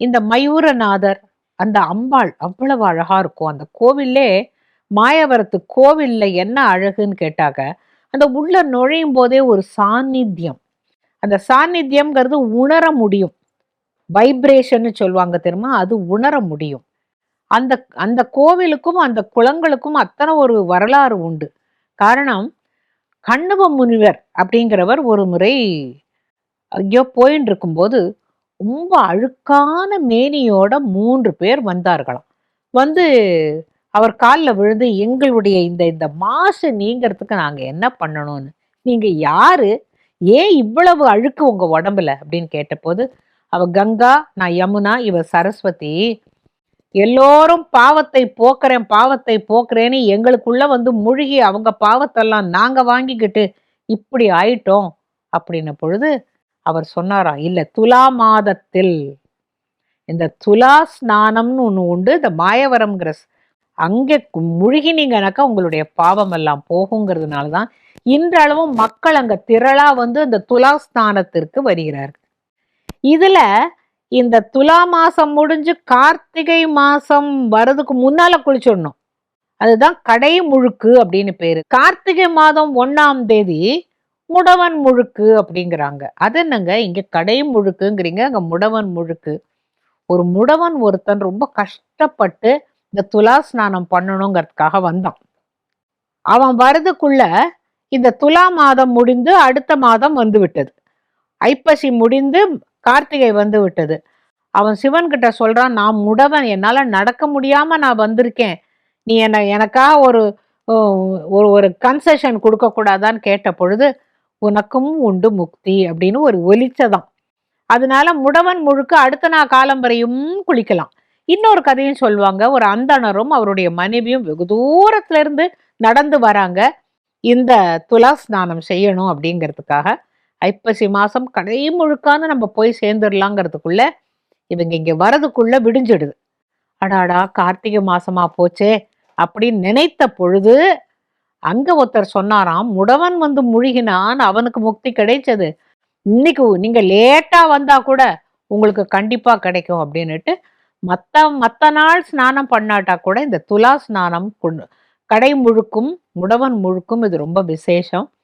இந்த மயூரநாதர் அந்த அம்பாள் அவ்வளவு அழகா இருக்கும். அந்த கோவில்லே மாயவரத்து கோவில்ல என்ன அழகுன்னு கேட்டாக்க அந்த உள்ள நுழையும் போதே ஒரு சாநித்தியம். அந்த சாநித்தியம்ங்கிறது உணர முடியும். வைப்ரேஷன்னு சொல்லுவாங்க தெரியுமா? அது உணர முடியும். அந்த அந்த கோவிலுக்கும் அந்த குளங்களுக்கும் அத்தனை ஒரு வரலாறு உண்டு. காரணம் கண்ணுவ முனிவர் அப்படிங்கிறவர் ஒரு முறை ஐயோ போயின்னு இருக்கும்போது ரொம்ப அழுக்கான மேனியோட மூன்று பேர் வந்தார்களாம். வந்து அவர் காலில் விழுந்து எங்களுடைய இந்த இந்த மாசு நீங்கிறதுக்கு நாங்கள் என்ன பண்ணணும்னு? நீங்கள் யாரு? ஏன் இவ்வளவு அழுக்கு உங்கள் உடம்புல? அப்படின்னு கேட்டபோது அவ கங்கா நான் யமுனா இவ சரஸ்வதி. எல்லோரும் பாவத்தை போக்குறேன் பாவத்தை போக்குறேன்னு எங்களுக்குள்ள வந்து முழுகி அவங்க பாவத்தெல்லாம் நாங்கள் வாங்கிக்கிட்டு இப்படி ஆயிட்டோம். அப்படின்ன பொழுது அவர் சொன்னாராம் இல்ல துலா மாதத்தில். இந்த துலா ஸ்நானம்னு ஒன்று உண்டு இந்த மாயவரம்ங்கிற அங்கே முழுகினீங்கனாக்கா உங்களுடைய பாவம் எல்லாம் போகுங்கிறதுனால தான் இன்றளவும் மக்கள் அங்க திரளா வந்து இந்த துலா ஸ்நானத்திற்கு வருகிறார்கள் இதுல இந்த துலா மாதம் முடிஞ்சு கார்த்திகை மாதம் வர்றதுக்கு முன்னால குளிச்சிடணும். அதுதான் கடை முழுக்கு அப்படின்னு பேரு. கார்த்திகை மாதம் ஒன்னாம் தேதி முடவன் முழுக்கு அப்படிங்கிறாங்க. அது என்னங்க? இங்க கடை முழுக்குங்கிறீங்க. அங்க முடவன் முழுக்கு. ஒரு முடவன் ஒருத்தன் ரொம்ப கஷ்டப்பட்டு இந்த துலா ஸ்நானம் பண்ணணுங்கிறதுக்காக வந்தான். அவன் வரதுக்குள்ள இந்த துலா மாதம் முடிந்து அடுத்த மாதம் வந்து விட்டது. ஐப்பசி முடிந்து கார்த்திகை வந்து விட்டது. அவன் சிவன் கிட்ட சொல்றான் நான் முடவன். என்னால் நடக்க முடியாம நான் வந்திருக்கேன். நீ என்ன எனக்காக ஒரு ஒரு ஒரு கன்செஷன் கொடுக்க கூடாதான்னு கேட்ட பொழுது உனக்கும் உண்டு முக்தி அப்படின்னு ஒரு ஒலிச்சதான். அதனால முடவன் முழுக்க அடுத்த நாள் காலம் வரையும் குளிக்கலாம். இன்னொரு கதையும் சொல்லுவாங்க ஒரு அந்தணரும் அவருடைய மனைவியும் வெகு தூரத்துல இருந்து நடந்து வராங்க. இந்த துலா ஸ்நானம் செய்யணும் அப்படிங்கிறதுக்காக. ஐப்பசி மாசம் கடை முழுக்காந்து நம்ம போய் சேர்ந்துடலாங்கிறதுக்குள்ள இவங்க இங்க வரதுக்குள்ள விடிஞ்சிடுது. அடாடா கார்த்திகை மாசமா போச்சே அப்படின்னு நினைத்த பொழுது அங்க ஒருத்தர் சொன்னாராம் முடவன் வந்து முழுகினான் அவனுக்கு முக்தி கிடைச்சது. இன்னைக்கு நீங்க லேட்டா வந்தா கூட உங்களுக்கு கண்டிப்பா கிடைக்கும் அப்படின்னுட்டு மத்த மத்த நாள் ஸ்நானம் பண்ணாட்டா கூட இந்த துலா ஸ்நானம் கொண்டு கடை முழுக்கும் முடவன் முழுக்கும் இது ரொம்ப விசேஷம்.